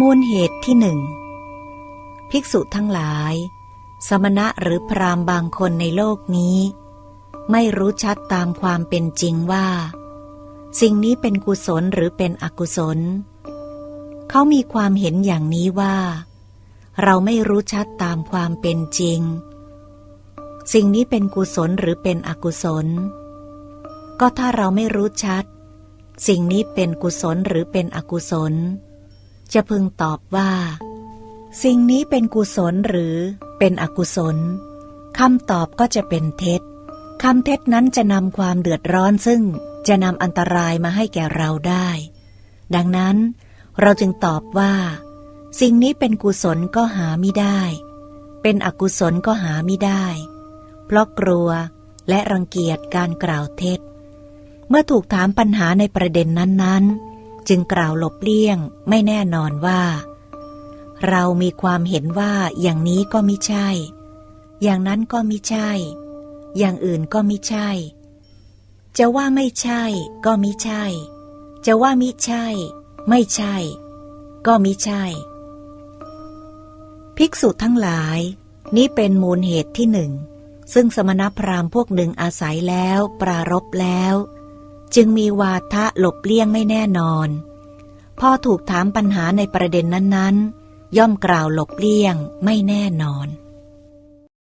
มูลเหตุที่หนึ่งภิกษุทั้งหลาย สมณะหรือพรามบางคนในโลกนี้ ไม่รู้ชัดตามความเป็นจริงว่า สิ่งนี้เป็นกุศลหรือเป็นอกุศล เขามีความเห็นอย่างนี้ว่า เราไม่รู้ชัดตามความเป็นจริง สิ่งนี้เป็นกุศลหรือเป็นอกุศล ก็ถ้าเราไม่รู้ชัด สิ่งนี้เป็นกุศลหรือเป็นอกุศล จะพึงตอบว่า สิ่งนี้เป็นกุศลหรือเป็นอกุศลคำตอบก็จะเป็นเท็จคำเท็จนั้นจะนำความเดือดร้อนซึ่งจะนำอันตรายมาให้แก่เราได้ ดังนั้น เราจึงตอบว่า สิ่งนี้เป็นกุศลก็หาไม่ได้ เป็นอกุศลก็หาไม่ได้ เพราะกลัวและรังเกียจการกล่าวเท็จ เมื่อถูกถามปัญหาในประเด็นนั้นๆ จึงกล่าวหลบเลี่ยงไม่แน่นอนว่า เรามีความเห็นว่าอย่างนี้ก็ไม่ใช่ อย่างนั้นก็ไม่ใช่ อย่างอื่นก็ไม่ใช่ จะว่าไม่ใช่ก็ไม่ใช่ จะว่ามิใช่ ไม่ใช่ ก็มิใช่ ภิกษุทั้งหลาย นี้เป็นมูลเหตุที่หนึ่งซึ่งสมณพราหมณ์พวกหนึ่งอาศัยแล้ว ปรารบแล้ว จึงมีวาทะหลบเลี่ยงไม่แน่นอน พอถูกถามปัญหาในประเด็นนั้นๆ ย่อมกล่าวหลบเลี่ยงไม่แน่นอน